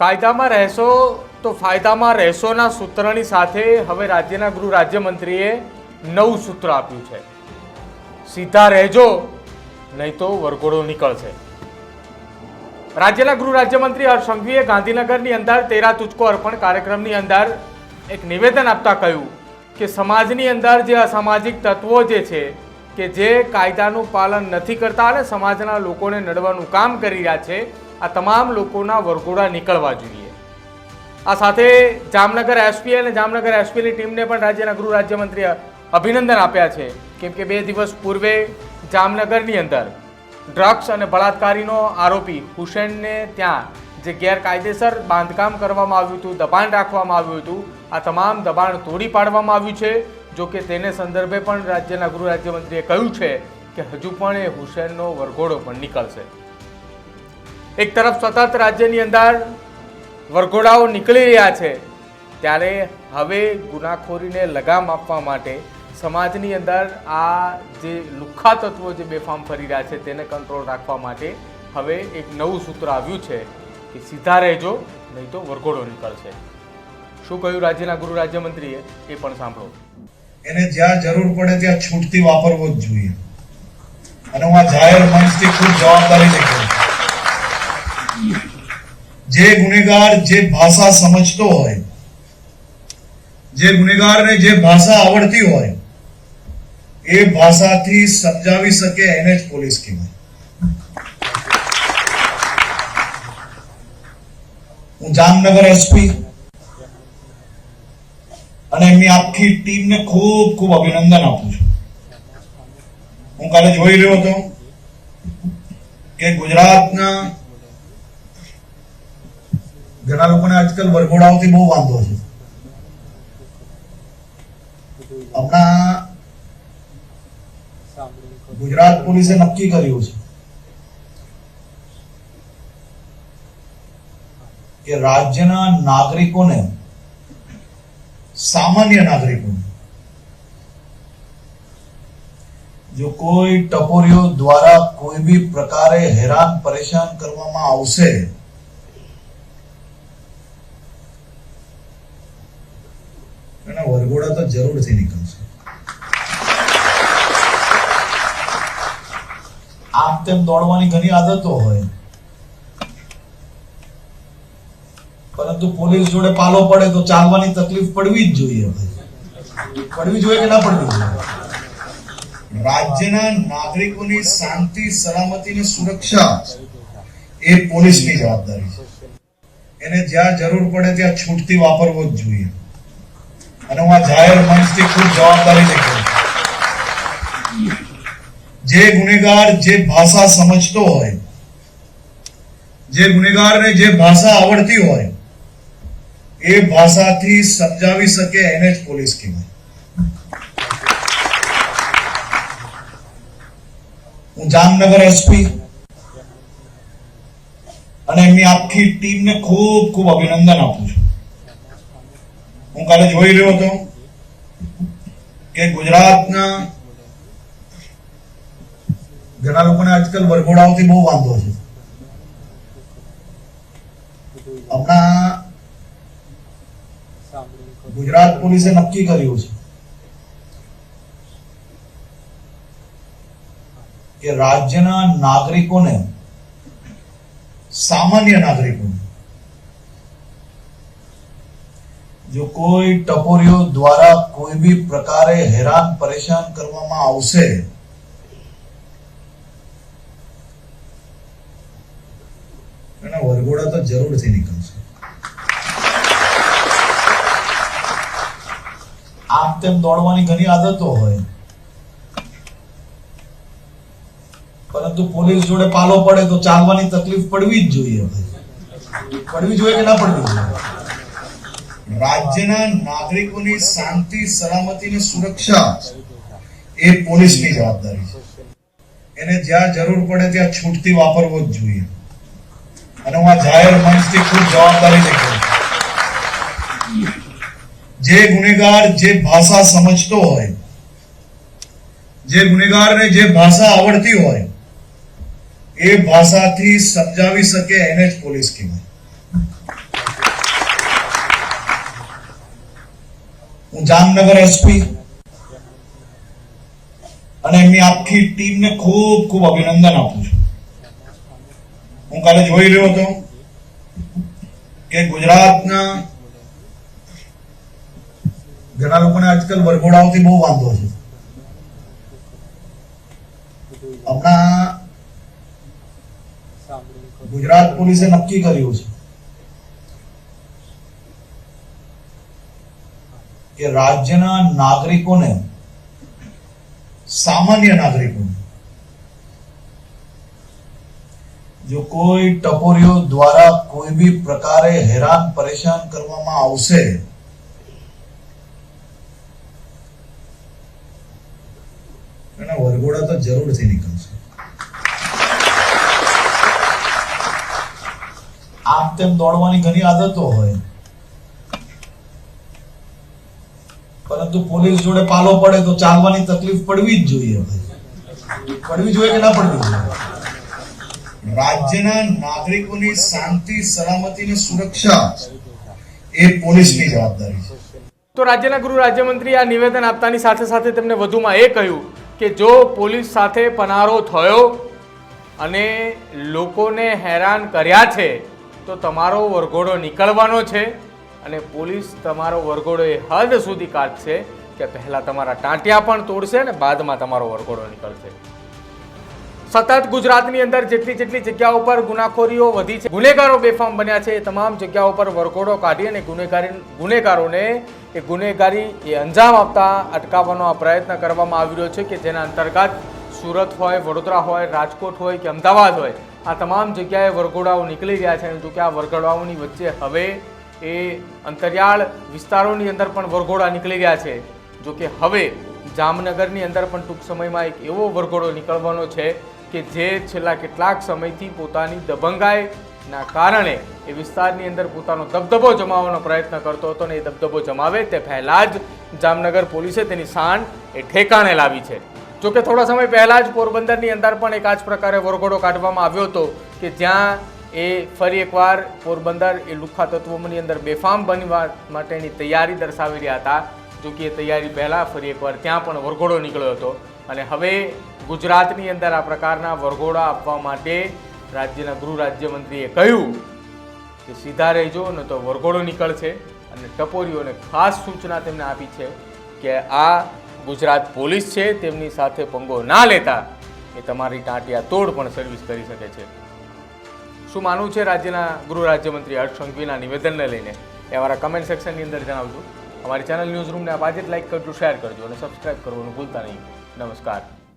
કાયદામાં રહેશો તો ફાયદામાં રહેશોના સૂત્રની સાથે હવે રાજ્યના ગૃહ રાજ્યમંત્રીએ નવું સૂત્ર આપ્યું છે. સીધા રહેજો, નહીં તો વરઘોડો નીકળશે. રાજ્યના ગૃહ રાજ્યમંત્રી હર્ષ સંઘવીએ ગાંધીનગરની અંદર તેરા તુચકો અર્પણ કાર્યક્રમની અંદર એક નિવેદન આપતા કહ્યું કે સમાજની અંદર જે અસામાજિક તત્વો જે છે કે જે કાયદાનું પાલન નથી કરતા અને સમાજના લોકોને નડવાનું કામ કરી રહ્યા છે આ તમામ લોકોના વરઘોડા નીકળવા જોઈએ. આ સાથે જામનગર એસપી અને જામનગર એસપીની ટીમને પણ રાજ્યના ગૃહ રાજ્યમંત્રીએ અભિનંદન આપ્યા છે. કેમ કે બે દિવસ પૂર્વે જામનગરની અંદર ડ્રગ્સ અને બળાત્કારીનો આરોપી હુસેનને ત્યાં જે ગેરકાયદેસર બાંધકામ કરવામાં આવ્યું હતું, દબાણ રાખવામાં આવ્યું હતું, આ તમામ દબાણ તોડી પાડવામાં આવ્યું છે. જો કે તેને સંદર્ભે પણ રાજ્યના ગૃહ રાજ્યમંત્રીએ કહ્યું છે કે હજુ પણ એ હુસેનનો વરઘોડો પણ નીકળશે. એક તરફ સતત રાજ્યની અંદર વરઘોડાઓ નીકળી રહ્યા છે, ત્યારે હવે ગુનાખોરીને લગામ આપવા માટે સમાજની અંદર આ જે લુખ્ખા તત્વો જે બેફામ ફરી રહ્યા છે, તેને કંટ્રોલ રાખવા માટે હવે એક નવું સૂત્ર આવ્યું છે કે સીધા રહેજો, નહીં તો વરઘોડો નીકળશે. શું કહ્યું રાજ્યના ગૃહ રાજ્યમંત્રીએ? એ પણ સાંભળો. એને જ્યાં જરૂર પડે ત્યાં છૂટથી વાપરવો જ જોઈએ. અને હું આ જાહેર મંચથી ખૂબ જવાબદારી છું. જે ગુનેગાર જે ભાષા સમજતો હોય, જે ગુનેગારને જે ભાષા આવડતી હોય, એ ભાષાથી સમજાવી શકે એને જ પોલીસ કહેવાય. હું જામનગર એસપી અને એમની આખી ટીમને ખૂબ ખૂબ અભિનંદન આપું છું. હું કાલે જોઈ રહ્યો હતો કે ગુજરાતના ઘણા લોકોને આજકાલ વરઘોડાઓથી બહુ વાંધો છે. હમણાં ગુજરાત પોલીસે નક્કી કર્યું છે કે રાજ્યના નાગરિકોને, સામાન્ય નાગરિકોને, જો કોઈ ટપોરીઓ દ્વારા કોઈ બી પ્રકારે હેરાન પરેશાન કરવામાં આવશે એના વરઘોડા તો જરૂરથી નીકળશે. આમ તેમ દોડવાની ઘણી આદતો હોય. પરંતુ પોલીસ જોડે પાલો પડે તો ચાલવાની તકલીફ પડવી જ જોઈએ પડવી જોઈએ કે ના પડવી જોઈએ? રાજ્યના નાગરિકોની શાંતિ સલામતી અને સુરક્ષા એ પોલીસની જવાબદારી છે. એને જ્યાં જરૂર પડે ત્યાં છૂટથી વાપરવો જ જોઈએ. અને હું આ જાહેર મંચથી ખૂબ જવાબદારી જે ગુનેગાર જે ભાષા સમજતો હોય, જે ગુનેગારને જે ભાષા આવડતી હોય, એ ભાષાથી સમજાવી શકે એને જ પોલીસ કહેવાય. હું જામનગર એસપી અને એમની આખી ટીમને ખૂબ ખૂબ અભિનંદન આપું છું. હું કાલે જોઈ રહ્યો હતો કે ગુજરાતના ઘણા લોકોને આજકાલ વરઘોડાઓથી બહુ વાંધો છે. હમણાં ગુજરાત પોલીસે નક્કી કર્યું છે કે રાજ્યના નાગરિકોને, સામાન્ય નાગરિકોને જો કોઈ ટપોરીઓ દ્વારા કોઈ બી પ્રકારે હેરાન, પરેશાન કરવામાં આવશે, એના વરઘોડા તો જરૂરથી નીકળશે. આમ તેમ દોડવાની ઘણી આદતો હોય. પરંતુ પોલીસ જોડે પાલો પડે તો ચાલવાની તકલીફ પડવી જ જોઈએ. પડવી જોઈએ કે ના પડવી જોઈએ? રાજ્યના નાગરિકોની શાંતિ, સલામતી અને સુરક્ષા એ પોલીસની જવાબદારી છે. એને જ્યાં જરૂર પડે ત્યાં છૂટથી વાપરવો જ જોઈએ. અને હું આ જાહેર મંચથી ખૂબ જવાબદારી કહું જે ગુનેગાર જે ભાષા સમજતો હોય, જે ગુનેગારને જે ભાષા આવડતી હોય, એ ભાષાથી સમજાવી શકે એને જ પોલીસ કહેવાય. હું જામનગર એસપી અને એમની આખી ટીમને ખૂબ ખૂબ અભિનંદન આપું છું. હું કાલે જોઈ રહ્યો હતો કે ગુજરાતના ઘણા લોકોને આજકાલ વરઘોડાઓથી બહુ વાંધો છે. હમણાં ગુજરાત પોલીસે નક્કી કર્યું છે. કે રાજ્યના નાગરિકોને, સામાન્ય નાગરિકોને, જો કોઈ ટપોરીઓ દ્વારા કોઈ બી પ્રકારે હેરાન પરેશાન કરવામાં આવશે, એના વરઘોડા તો જરૂરથી નીકળશે. આમ તેમ દોડવાની ઘણી આદતો હોય. પરંતુ પોલીસ જોડે પાલો પડે તો ચાલવાની તકલીફ પડવી જ જોઈએ પડવી જોઈએ કે ના પડવી જોઈએ? રાજ્યના નાગરિકોની શાંતિ સલામતી અને સુરક્ષા એ પોલીસની જવાબદારી છે. તો રાજ્યના ગૃહ રાજ્યમંત્રી આ નિવેદન આપતાની સાથે સાથે તેમને વધુમાં એ કહ્યું કે જો પોલીસ સાથે પનારો થયો અને લોકોને હેરાન કર્યા છે તો તમારો વરઘોડો નીકળવાનો છે. અને પોલીસ તમારો વરઘોડો એ હદ સુધી કાઢશે કે પહેલાં તમારા ટાંટિયા પણ તોડશે અને બાદમાં તમારો વરઘોડો નીકળશે. સતત ગુજરાતની અંદર જેટલી જેટલી જગ્યાઓ પર ગુનાખોરીઓ વધી છે, ગુનેગારો બેફામ બન્યા છે, એ તમામ જગ્યાઓ પર વરઘોડો કાઢી અને ગુનેગારી ગુનેગારોને એ ગુનેગારી એ અંજામ આપતા અટકાવવાનો આ પ્રયત્ન કરવામાં આવી રહ્યો છે કે જેના અંતર્ગત સુરત હોય, વડોદરા હોય, રાજકોટ હોય કે અમદાવાદ હોય, આ તમામ જગ્યાએ વરઘોડાઓ નીકળી રહ્યા છે જો કે આ વરઘોડાઓની વચ્ચે હવે એ અંતરિયાળ વિસ્તારોની અંદર પણ વરઘોડા નીકળી ગયા છે. જો કે હવે જામનગરની અંદર પણ ટૂંક સમયમાં એક એવો વરઘોડો નીકળવાનો છે કે જે છેલ્લા કેટલાક સમયથી પોતાની દબંગાઈના કારણે એ વિસ્તારની અંદર પોતાનો દબદબો જમાવવાનો પ્રયત્ન કરતો હતો ને એ દબદબો જમાવે તે પહેલાં જ જામનગર પોલીસે તેની શાન એ ઠેકાણે લાવી છે. જોકે થોડા સમય પહેલાં જ પોરબંદરની અંદર પણ એક આ જ પ્રકારે વરઘોડો કાઢવામાં આવ્યો હતો કે જ્યાં એ ફરી એકવાર પોરબંદર એ લુખ્ખા તત્વોની અંદર બેફામ બનવા માટેની તૈયારી દર્શાવી રહ્યા હતા. જો કે એ તૈયારી પહેલાં ફરી એકવાર ત્યાં પણ વરઘોડો નીકળ્યો હતો. અને હવે ગુજરાતની અંદર આ પ્રકારના વરઘોડા આપવા માટે રાજ્યના ગૃહ રાજ્યમંત્રીએ કહ્યું કે સીધા રહેજો, ન તો વરઘોડો નીકળશે. અને ટપોરીઓને ખાસ સૂચના તેમને આપી છે કે આ ગુજરાત પોલીસ છે, તેમની સાથે પંગો ના લેતા એ તમારી ટાંટિયા તોડ પણ સર્વિસ કરી શકે છે. શું માનવું છે રાજ્યના ગૃહ રાજ્યમંત્રી હર્ષ સંઘવીના નિવેદનને લઈને? એ અમારા કમેન્ટ સેક્શનની અંદર જણાવજો. અમારી ચેનલ ન્યૂઝ રૂમને આપ આજે જ લાઇક કરજો શેર કરજો અને સબસ્ક્રાઇબ કરવાનું ભૂલતા નહીં. નમસ્કાર.